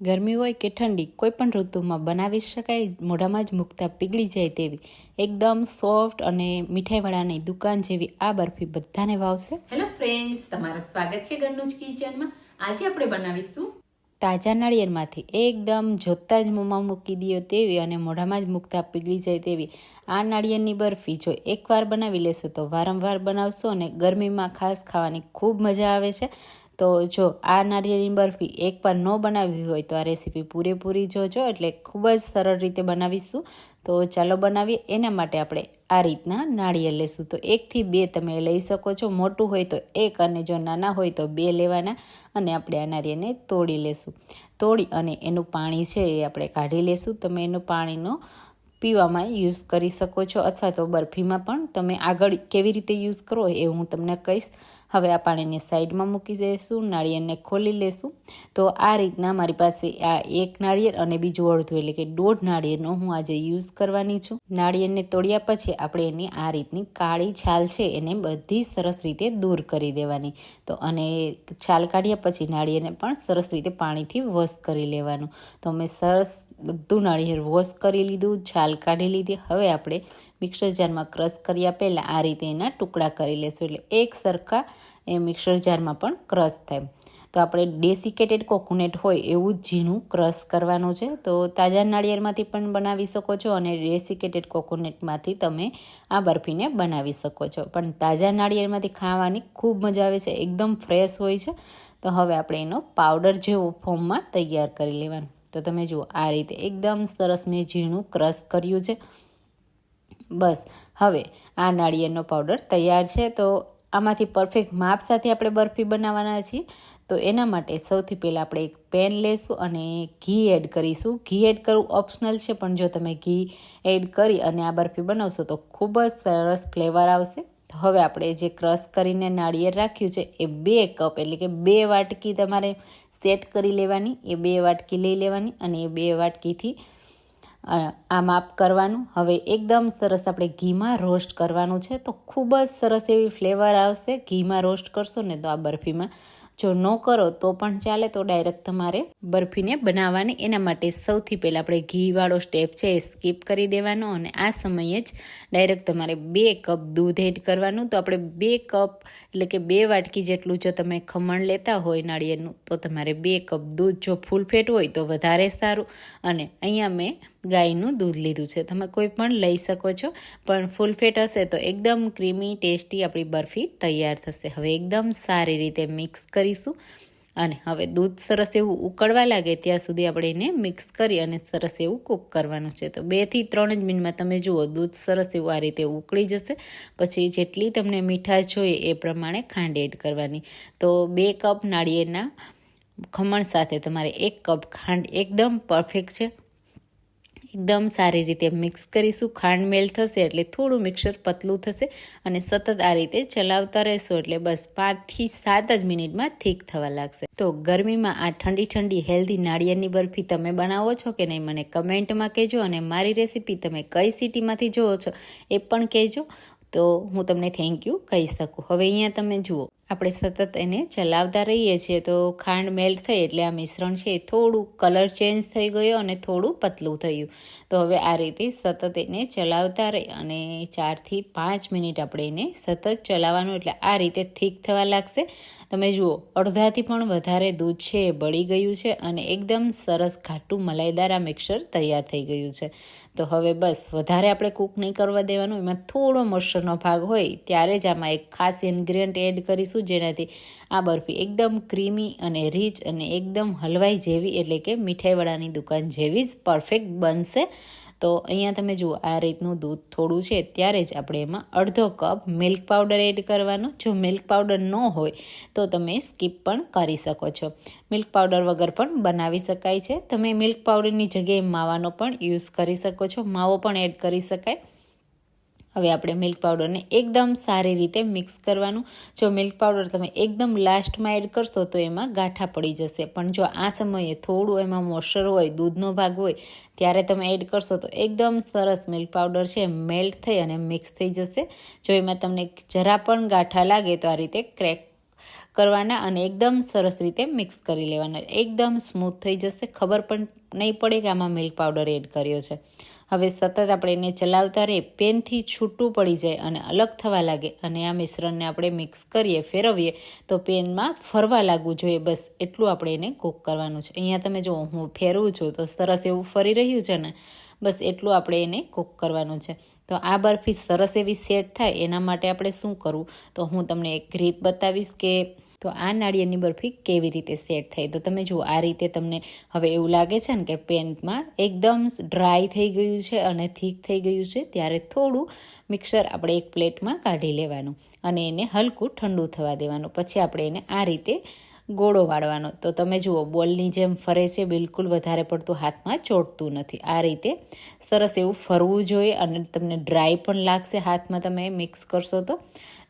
ગરમી હોય કે ઠંડી કોઈ પણ ઋતુમાં બનાવી શકાય મોઢામાં જ મૂકતા પીગળી જાય તેવી. એકદમ સોફ્ટ અને મીઠાઈવાળાની દુકાન જેવી આ બરફી બધાને ભાવશે હેલો ફ્રેન્ડ્સ તમારું સ્વાગત છે ઘરનું જ કિચનમાં. આજે આપણે બનાવીશું તાજા નાળિયેરમાંથી એકદમ જોતાં જ મોંમાં મૂકી દો તેવી અને મોઢામાં જ મૂકતા પીગળી જાય તેવી. આ નાળિયેરની બરફી જો એકવાર બનાવી લેશો તો વારંવાર બનાવશો અને ગરમીમાં ખાસ ખાવાની ખૂબ મજા આવે છે. તો જો આ નારિયેળની બરફી એકવાર ન બનાવી હોય તો આ રેસીપી પૂરેપૂરી જોજો એટલે ખૂબ જ સરળ રીતે બનાવીશું. તો ચાલો બનાવીએ. એના માટે આપણે આ રીતના નાળિયેર લેશું. તો એકથી બે તમે લઈ શકો છો. મોટું હોય તો એક અને જો નાના હોય તો બે લેવાના. અને આપણે આ નારિયેળને તોડી લેશું. તોડી અને એનું પાણી છે એ આપણે કાઢી લેશું. તમે એનું પાણીનો પીવામાં યુઝ કરી શકો છો. અથવા તો બરફીમાં પણ તમે આગળ કેવી રીતે યુઝ કરો એ હું તમને કહીશ. હવે આ પાણીને સાઈડમાં મૂકી દઈશું નાળિયેરને ખોલી લેશું. તો આ રીતના મારી પાસે આ એક નાળિયેર અને બીજું અડધું, એટલે કે દોઢ નાળિયેરનો હું આજે યુઝ કરવાની છું. નાળિયેરને તોડ્યા પછી આપણે એની આ રીતની કાળી છાલ છે એને બધી સરસ રીતે દૂર કરી દેવાની. તો અને છાલ કાઢ્યા પછી નાળિયેરને પણ સરસ રીતે પાણીથી વોશ કરી લેવાનું. તો મેં સરસ બધું નાળિયેર વોશ કરી લીધું, છાલ કાઢી લીધી. હવે આપણે મિક્સર જારમાં ક્રશ કર્યા પહેલાં આ રીતે એના ટુકડા કરી લેશું. એટલે એક સરખા એ મિક્સર જારમાં પણ ક્રશ થાય. તો આપણે ડેસિકેટેડ કોકોનટ હોય એવું ઝીણું ક્રશ કરવાનું છે. તો તાજા નાળિયેરમાંથી પણ બનાવી શકો છો અને ડેસિકેટેડ કોકોનટમાંથી તમે આ બરફીને બનાવી શકો છો. પણ તાજા નાળિયેરમાંથી ખાવાની ખૂબ મજા આવે છે. એકદમ ફ્રેશ હોય છે. તો હવે આપણે એનો પાવડર જેવો ફોર્મમાં તૈયાર કરી લેવાનું. તો તમે જુઓ, આ રીતે એકદમ સરસ મેં ઝીણું ક્રશ કર્યું છે. બસ, હવે આ નાળિયેરનો પાવડર તૈયાર છે. તો આમાંથી પરફેક્ટ માપ સાથે આપણે બરફી બનાવવાના છીએ. તો એના માટે સૌથી પહેલાં આપણે એક પેન લેશું અને ઘી એડ કરીશું. ઘી એડ કરવું ઓપ્શનલ છે, પણ જો તમે ઘી એડ કરી અને આ બરફી બનાવશો તો ખૂબ જ સરસ ફ્લેવર આવશે. તો હવે આપણે જે ક્રશ કરીને નાળિયેર રાખ્યું છે, એ બે કપ, એટલે કે બે વાટકી તમારે સેટ કરી લેવાની, એ બે વાટકી લઈ લેવાની અને એ બે વાટકીથી આ માપ કરવાનું. હવે એકદમ સરસ આપણે ઘીમાં રોસ્ટ કરવાનું છે, તો ખૂબ જ સરસ એવી ફ્લેવર આવશે. ઘીમાં રોસ્ટ કરશો ને તો આ બરફીમાં જો ન કરો, તો પણ ચાલે તો ડાયરેક્ટ તમારે બરફીને બનાવવાની. એના માટે સૌથી પહેલાં આપણે ઘીવાળો સ્ટેપ છે એ સ્કીપ કરી દેવાનો અને આ સમયે જ ડાયરેક્ટ તમારે બે કપ દૂધ એડ કરવાનું. તો આપણે બે કપ, એટલે કે બે વાટકી જેટલું જો તમે ખમણ લેતા હોય નાળિયેરનું, તો તમારે બે કપ દૂધ જો ફૂલ ફેટ હોય તો વધારે સારું. અને અહીંયા મેં ગાયનું દૂધ લીધું છે. તમે કોઈ પણ લઈ શકો છો, પણ ફૂલ ફેટ હશે તો એકદમ ક્રીમી ટેસ્ટી આપણી બરફી તૈયાર થશે. હવે એકદમ સારી રીતે મિક્સ કરીશું અને હવે દૂધ સરસ એવું ઉકળવા લાગે ત્યાં સુધી આપણે એને મિક્સ કરી અને સરસ એવું કૂક કરવાનું છે. તો બેથી ત્રણ જ મિનિટમાં તમે જુઓ, દૂધ સરસ એવું આ રીતે ઉકળી જશે. પછી જેટલી તમને મીઠાશ જોઈએ એ પ્રમાણે ખાંડ એડ કરવાની. તો બે કપ નાળિયેરના ખમણ સાથે તમારે એક કપ ખાંડ એકદમ પરફેક્ટ છે. એકદમ સારી રીતે મિક્સ કરીશું. ખાંડ મેલ થશે એટલે થોડું મિક્સર પતલું થશે અને સતત આ રીતે ચલાવતા રહેશો એટલે બસ પાંચથી સાત જ મિનિટમાં થીક થવા લાગશે. તો ગરમીમાં આ ઠંડી ઠંડી હેલ્ધી નાળિયેરની બરફી તમે બનાવો છો કે નહીં મને કમેન્ટમાં કહેજો અને મારી રેસીપી તમે કઈ સિટીમાંથી જુઓ છો એ પણ કહેજો. તો હું તમને થેન્ક યુ કહી શકું. હવે અહીંયા તમે જુઓ. આપણે સતત એને ચલાવતા રહીએ છીએ, તો ખાંડ મેલ્ટ થઈ એટલે આ મિશ્રણ છે એ થોડું કલર ચેન્જ થઈ ગયો અને થોડું પતલું થયું. તો હવે આ રીતે સતત એને ચલાવતા રહી અને ચારથી પાંચ મિનિટ આપણે એને સતત ચલાવવાનું એટલે આ રીતે થીક થવા લાગશે. તમે જુઓ, અડધાથી પણ વધારે દૂધ છે એ બળી ગયું છે અને એકદમ સરસ ઘાટું મલાઈદાર આ મિક્સર તૈયાર થઈ ગયું છે. તો હવે બસ, વધારે આપણે કૂક નહીં કરવા દેવાનું, એમાં થોડો મોઇશ્ચરનો ભાગ હોય, ત્યારે જ આમાં એક ખાસ ઇન્ગ્રીડિયન્ટ એડ કરીશું જેનાથી આ બરફી એકદમ ક્રીમી અને રીચ અને એકદમ હલવાઈ જેવી, એટલે કે મીઠાઈવાળાની દુકાન જેવી જ પરફેક્ટ બનશે. તો અહીંયા તમે જુઓ, આ રીતનું દૂધ થોડું છે, ત્યારે જ આપણે એમાં અડધો કપ મિલ્ક પાવડર એડ કરવાનો. જો મિલ્ક પાવડર ન હોય, તો તમે સ્કીપ પણ કરી શકો છો. મિલ્ક પાવડર વગર પણ બનાવી શકાય છે. તમે મિલ્ક પાવડરની જગ્યાએ માવાનો પણ યુઝ કરી શકો છો. માવો પણ એડ કરી શકાય. હવે આપણે મિલ્ક પાવડરને એકદમ સારી રીતે મિક્સ કરવાનું. જો મિલ્ક પાવડર તમે એકદમ લાસ્ટમાં એડ કરશો તો એમાં ગાંઠા પડી જશે. પણ જો આ સમયે થોડું એમાં મોઇશ્ચર હોય, દૂધનો ભાગ હોય, ત્યારે તમે એડ કરશો તો એકદમ સરસ મિલ્ક પાવડર છે મેલ્ટ થઈ અને મિક્સ થઈ જશે. જો એમાં તમને જરા પણ ગાંઠા લાગે તો આ રીતે ક્રેક કરવાના અને એકદમ સરસ રીતે મિક્સ કરી લેવાના. એકદમ સ્મૂથ થઈ જશે. ખબર પણ નહીં પડે કે આમાં મિલ્ક પાવડર એડ કર્યો છે. હવે સતત આપણે એને ચલાવતા રહીએ, પેનથી છૂટું પડી જાય અને અલગ થવા લાગે અને આ મિશ્રણને આપણે મિક્સ કરીએ, ફેરવીએ, તો પેનમાં ફરવા લાગવું જોઈએ. બસ એટલું આપણે એને કૂક કરવાનું છે. અહીંયા તમે જો હું ફેરવું છું તો સરસ એવું ફરી રહ્યું છે ને. બસ એટલું આપણે એને કૂક કરવાનું છે. તો આ બરફી સરસ એવી સેટ થાય, એના માટે આપણે શું કરવું? તો હું તમને એક રીત બતાવીશ કે તો આ નાળિયેરની બરફી કેવી રીતે સેટ થઈ? તો તમે જુઓ, આ રીતે તમને હવે એવું લાગે છે ને કે પેનમાં એકદમ ડ્રાય થઈ ગયું છે અને થીક થઈ ગયું છે, ત્યારે થોડું મિક્સર આપણે એક પ્લેટમાં કાઢી લેવાનું અને એને હલકું ઠંડુ થવા દેવાનું. પછી આપણે એને આ રીતે ગોળો વાળવાનો. તો તમે જુઓ, બોલની જેમ ફરે છે, બિલકુલ વધારે પડતું હાથમાં ચોટતું નથી. આ રીતે સરસ એવું ફરવું જોઈએ અને તમને ડ્રાય પણ લાગશે હાથમાં તમે મિક્સ કરશો તો.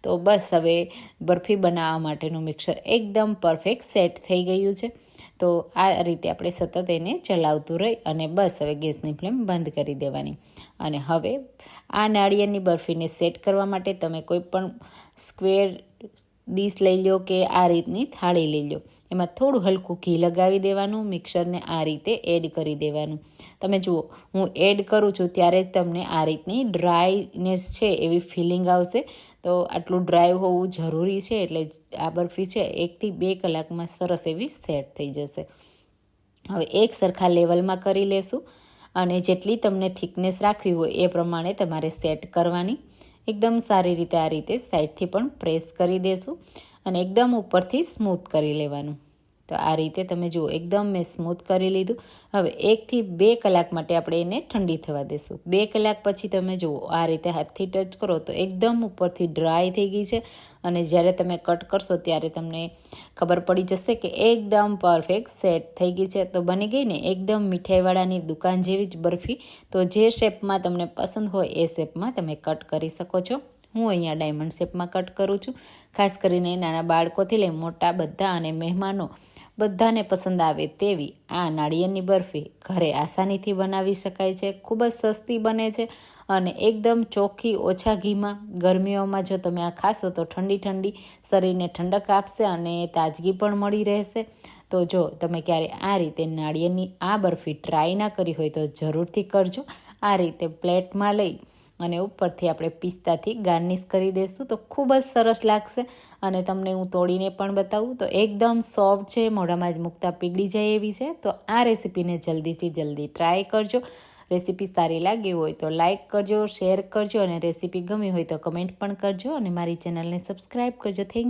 તો બસ હવે બરફી બનાવવા માટેનું મિક્સર એકદમ પરફેક્ટ સેટ થઈ ગયું છે. તો આ રીતે આપણે સતત એને ચલાવતું રહી અને બસ હવે ગેસની ફ્લેમ બંધ કરી દેવાની. અને હવે આ નાળિયેરની બરફીને સેટ કરવા માટે તમે કોઈ પણ સ્ક્વેર ડીશ લઈ લો કે આ રીતની થાળી લઈ લો. એમાં થોડું હલકું ઘી લગાવી દેવાનું, મિક્સરને આ રીતે એડ કરી દેવાનું. તમે જુઓ, હું એડ કરું છું ત્યારે તમને આ રીતની ડ્રાયનેસ છે એવી ફિલિંગ આવશે. તો આટલું ડ્રાય હોવું જરૂરી છે એટલે આ બરફી છે, એકથી બે કલાકમાં સરસ એવી સેટ થઈ જશે. હવે એક સરખા લેવલમાં કરી લેશું અને જેટલી તમને થિકનેસ રાખવી હોય એ પ્રમાણે તમારે સેટ કરવાની. એકદમ સારી રીતે આ રીતે સાઈડથી પણ પ્રેસ કરી દેશું અને એકદમ ઉપરથી સ્મૂથ કરી લેવાનું. તો આ રીતે તમે જુઓ, એકદમ મેં સ્મૂથ કરી લીધું. હવે એકથી બે કલાક માટે આપણે એને ઠંડી થવા દેશું. બે કલાક પછી તમે જુઓ, આ રીતે હાથથી ટચ કરો તો એકદમ ઉપરથી ડ્રાય થઈ ગઈ છે. અને જ્યારે તમે કટ કરશો ત્યારે તમને ખબર પડી જશે કે એકદમ પરફેક્ટ સેટ થઈ ગઈ છે. તો બની ગઈ ને એકદમ મીઠાઈવાળાની દુકાન જેવી જ બરફી. તો જે શેપમાં તમને પસંદ હોય એ શેપમાં તમે કટ કરી શકો છો. હું અહીંયા ડાયમંડ શેપમાં કટ કરું છું. ખાસ કરીને નાના બાળકોથી લઈ મોટા બધા અને મહેમાનો બધાને પસંદ આવે તેવી આ નાળિયેરની બરફી ઘરે આસાનીથી બનાવી શકાય છે, ખૂબ જ સસ્તી બને છે અને એકદમ ચોખ્ખી, ઓછા ઘીમાં. ગરમીઓમાં જો તમે આ ખાશો તો ઠંડી ઠંડી શરીરને ઠંડક આપશે અને તાજગી પણ મળી રહેશે. તો જો તમે ક્યારે આ રીતે નાળિયેરની આ બરફી ટ્રાય ના કરી હોય તો જરૂરથી કરજો. આ રીતે પ્લેટમાં લઈ અને ઉપરથી આપણે પિસ્તાથી ગાર્નિશ કરી દઈશું તો ખૂબ જ સરસ લાગશે અને તમને હું તોડીને પણ બતાવું. તો એકદમ સોફ્ટ છે, મોઢામાં જ મૂકતા પીગળી જાય એવી છે. તો આ રેસીપીને જલ્દીથી જલ્દી ટ્રાય કરજો. રેસીપી સારી લાગી હોય તો લાઇક કરજો, શેર કરજો અને રેસીપી ગમી હોય તો કમેન્ટ પણ કરજો. અને મારી ચેનલને સબસ્ક્રાઈબ કરજો. થેન્ક